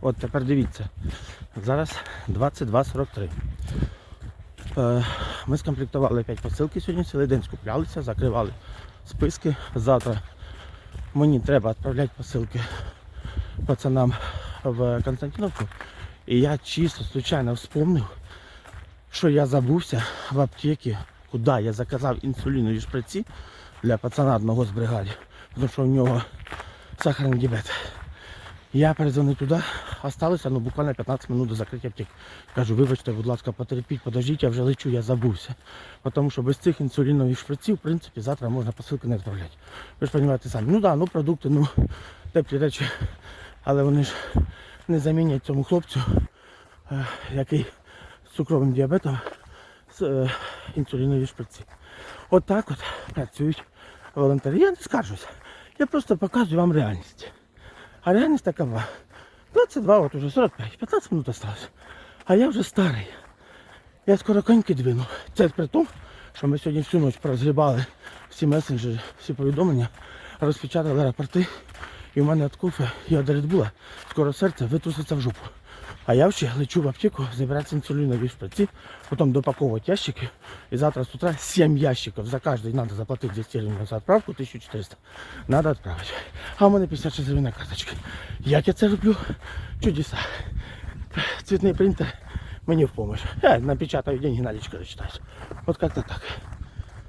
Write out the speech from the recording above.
От тепер дивіться. Зараз 22.43. Е, Ми скомплектували 5 посилки сьогодні, цілий день скуплялися, закривали списки. Завтра мені треба відправляти посилки пацанам в Константиновку. І я чисто случайно вспомнив, що я забувся в аптеці, куди я заказав інсулінові шприці для пацана одного з бригади, тому що у нього сахарний діабет. Я перезвонив туди, осталося ну, буквально 15 минут до закриття аптек. Кажу, вибачте, будь ласка, потерпіть, подождіть, я вже лечу, я забувся. Тому що без цих інсулінових шприців, в принципі, завтра можна посилки не відправляти. Ви ж розумієте самі. Ну так, да, ну продукти, ну теплі речі, але вони ж не замінять цьому хлопцю, е, який з цукровим діабетом, з е, інсулінові шприці. От так от працюють волонтери. Я не скаржуся. Я просто показую вам реальність. А реальність такова. 22, от уже 45, 15 минут осталось. А я вже старий. Я скоро коньки двину. Це при тому, що ми сьогодні всю ніч прозрібали всі месенджери, всі повідомлення, розпечатали рапорти. І в мене від кофе і від редбула скоро серце витруситься в жопу. А я ще лечу в аптеку забирати інсулінові шприці, потім допаковувати ящики. І завтра з утра 7 ящиків. За кожний треба заплатити 200 гривень за відправку, 1400. Треба відправити. А в мене 56 гривень на карточці. Як я це роблю? Чудеса. Цвітний принтер мені в помощь. Я напечатаю деньги, наличка рассчитаюсь. Вот как-то так.